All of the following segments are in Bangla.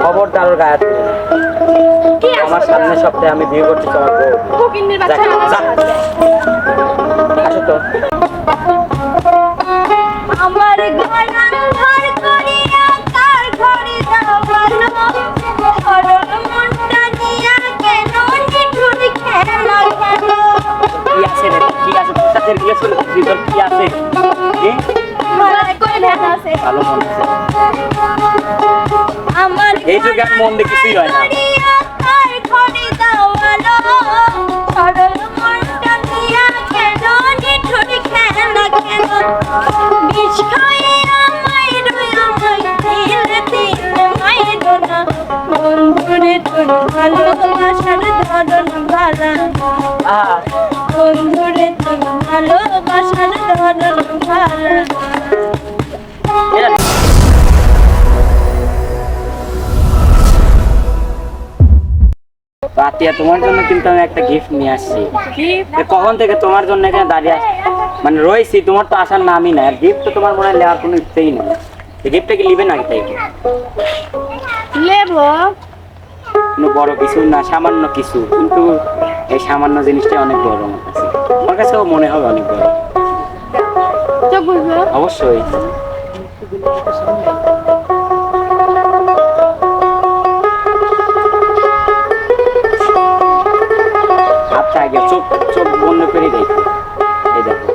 খবরদার ওর গায়ে আমার সামনের সপ্তাহে আমি বিয়ে করছি তোমার বউ। আসো তো। কি? ভালো মনে এই যুগে আর মন দিয়ে কিছুই হয় না। ভালোবাসার ধরন ভালা বন্ধুরে তোর ভালোবাসার ধরন ভালা এরা তোমার জন্য কিন্তু আমি একটা গিফট নিয়ে আসছি। কখন থেকে তোমার জন্য এখানে দাঁড়িয়ে আছি মানে রয়েছি তোমার তো আসার নামই না আর গিফট তো তোমার মনে হয় নেওয়ার কোনো ইচ্ছেই নেই। গিফটটা কি নিবে নাকি তাই? কোনো বড় কিছু না সামান্য কিছু। কিন্তু এই সামান্য জিনিসটাই অনেক বড় আমার কাছে। আমার কাছেও মনে হবে অনেক বড়। অবশ্যই। আচ্ছা আগে চোখ চোখ বন্ধ করে দেখো। এই দেখো।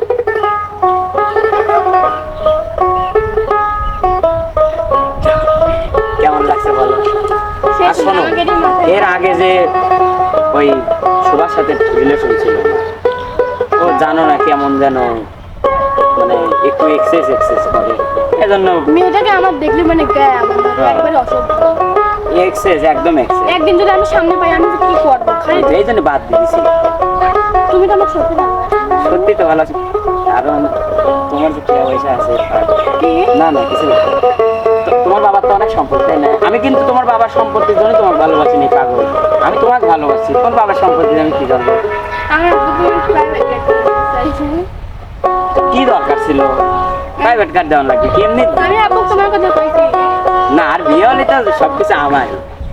কেমন লাগছে বলো? আর শোনো এর আগে যে ওই সুভাষ সাথে রিলেশন ছিল ও জানো না কেমন যেন মানে একটু এক্সেস এক্সেস করে। এজন্য মেয়েটাকে আমার দেখলে মানে গায়ে আমার হ্যাঁ। একবারে অসভ্য। এক্সেস একদম এক্সেস একদিন যদি আমি সামনে পাই আমি কি করব? খালি এই জন্য বাদ দিয়ে দিছি তুমি তো আমার সত্যি না। সত্যি তো ভালো আছে। কারণ তোমার যে পয়সা আছে না না কিছু না। তোমার বাবার তো অনেক সম্পত্তি তাই না? আমি কিন্তু তোমার বাবার সম্পত্তির জন্য তোমাকে ভালোবাসি নি পাগল। আমি তোমাকে ভালোবাসি। তোমার বাবার সম্পত্তি আমি কি জানব কি দরকার ছিল? প্রাইভেট কার দেওয়া লাগবে কি এমনি? আমি আব্বু তোমার কথা কইছি। না আর বিয়ে হলে তো সবকিছু আমার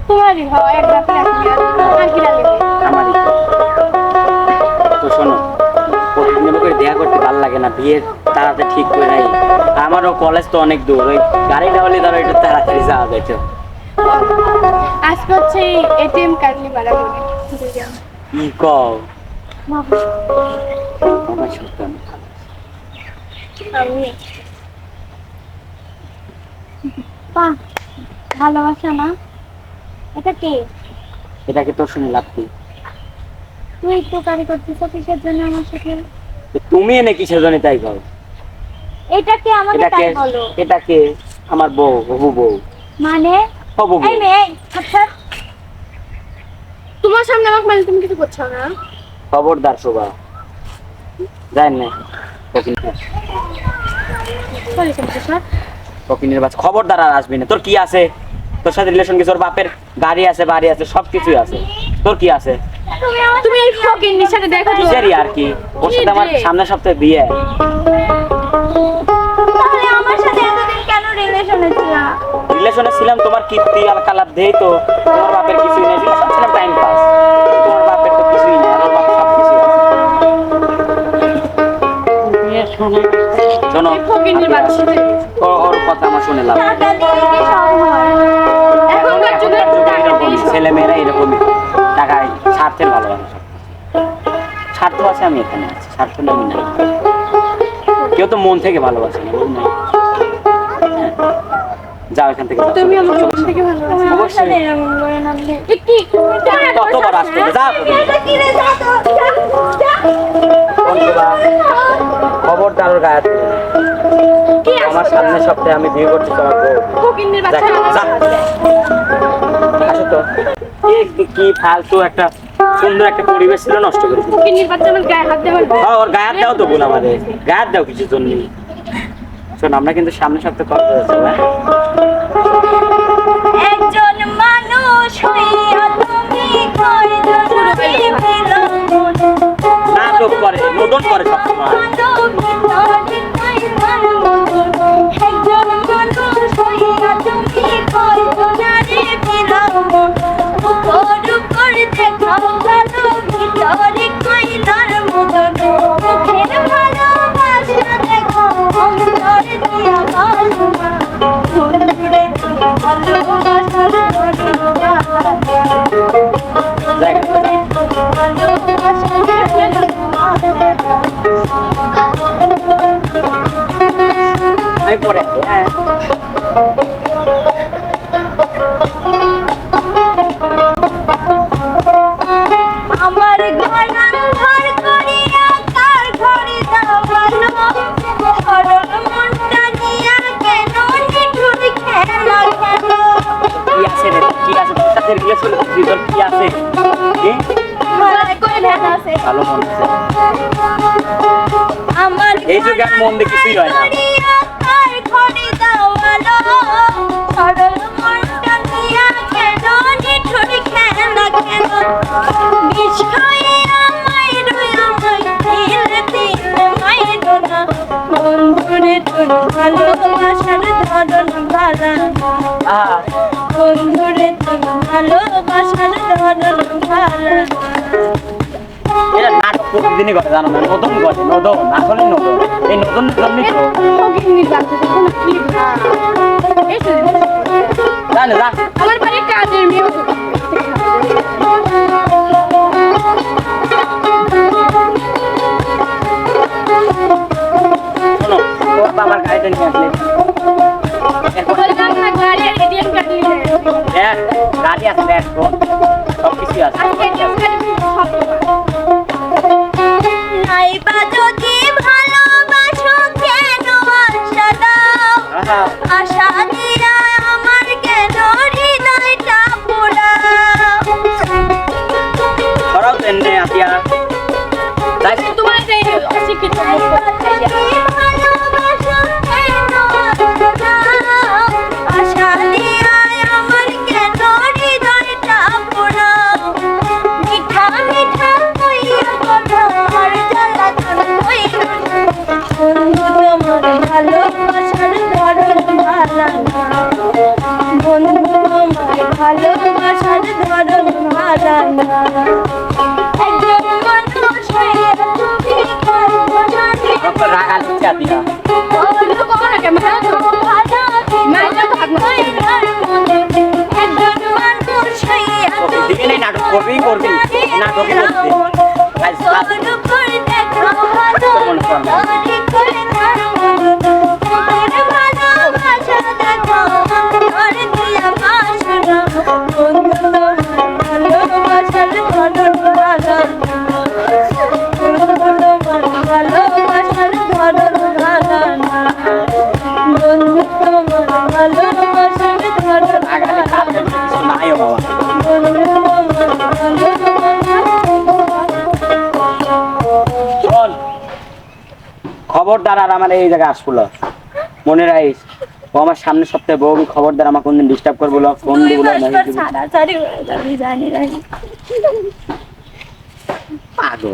তোমারই হয় এক ব্যাপার এক বিয়া। আর কি লাগবে? আমারই তো। শোনো করে দেখা করতে ভালো লাগে না বিয়ের তাড়াতাড়ি ঠিক করে নাই। আমারও কলেজ তো অনেক দূর ওই গাড়িটা হলে ধরো একটু তাড়াতাড়ি যাওয়া যেত। আজকে হচ্ছে এটিএম কার্ড নিয়ে বাড়াবো কি কও? আমার সত্যি আমি। বাহ ভালোবাসা না। এটা কে? এটাকে তো শুনে লাভ কি? তুই তো কারি করছিস কিসের জন্য আমার সাথে? তুমি এনে কিসের জন্য তাই কও এটা কে আমাকে তাই বলো? এটাকে আমার বউ হবু বউ। মানে? হবু বউ। এই মেয়ে তোমার সামনে আমাকে মানে তুমি কিছু করছ না? খবরদার শোভা। জান না বাচ্চা। খবরদার আর আসবি না। তোর কি আছে? তোর সাথে রিলেশন কি? তোর বাপের গাড়ি আছে বাড়ি আছে সব কিছুই আছে। তোর কি আছে? তুমি এই ফকিন্নির সাথে দেখা দিও কিসেরই আর কি। ওর সাথে আমার সামনের সপ্তাহে বিয়ে। তাহলে আমার সাথে এতদিন কেন রিলেশনে ছিলা? রিলেশনে ছিলাম তোমার কীর্তি আর কালাপ দেই তো। তোমার বাপের কিছুই নেই রিলেশন ছিলাম টাইম পাস তোমার বাপের তো কিছুই নেই আর ওর বাপের সব কিছুই আছে। শোনো। ওর- ওর কথা আমার শুনে লাভ স্বার্থের ভালোবাসা সব। স্বার্থ আছে আমি এখানে আছি। স্বার্থ নেই আমি নাই কেউ তো মন থেকে ভালোবাসে না? হ্যাঁ। যাও এখান থেকে তুমি মন ভালোবাসো। আসতে যাও। খবরদার ওর গায়ে আমার সামনের সপ্তাহে আমি বিয়ে করছি তোমার। আসো তো। কি ফালতু একটা সুন্দর একটা পরিবেশ ছিল নষ্ট করে হ্যাঁ ওর গায়ে হাত দাও তো ভুল আমাদের। গায়ে হাত দাও কিছু জন্য শোন আমরা কিন্তু সামনের সপ্তাহে কথা হয়েছে হ্যাঁ? একজন মানুষ হইয়া তুমি কয়জন না নাটক করে নদন করে সবসময়। হ্যাঁ আমার ঘর করিয়া কার ঘরে দাওয়ানো সরল মনটা নিয়া কেন নিঠুর খেলা খেলো? কি আছে রে? কি আছে? তোর রিলেশন তোর কি আছে? কি? ভালো মন আছে আমার এই যুগে মন দিয়ে কিছুই হয় না। ধরন ভালা আহা বন্ধুরে তোর ভালোবাসার ধরন ভালা নাটক প্রতিদিনই করে জানো না নতুন দেখ গাড়ি আছে? দেখ সব কিছুই আছে। আশা দাও? আহা। আশা দিয়া আমার কেন হৃদয়টা পোড়াও? সরাও তেমনি আসিয়া তাই তোমার অশিক্ষিত নাটক করবি করবি। নাটকে করবি। আজ খবরদার আর আমার এই জায়গায় আসব মনে রাখিস ও আমার সামনে সপ্তাহে বউ খবরদার আমাকে কোনদিন ডিস্টার্ব করব ফোন দিব পাগল।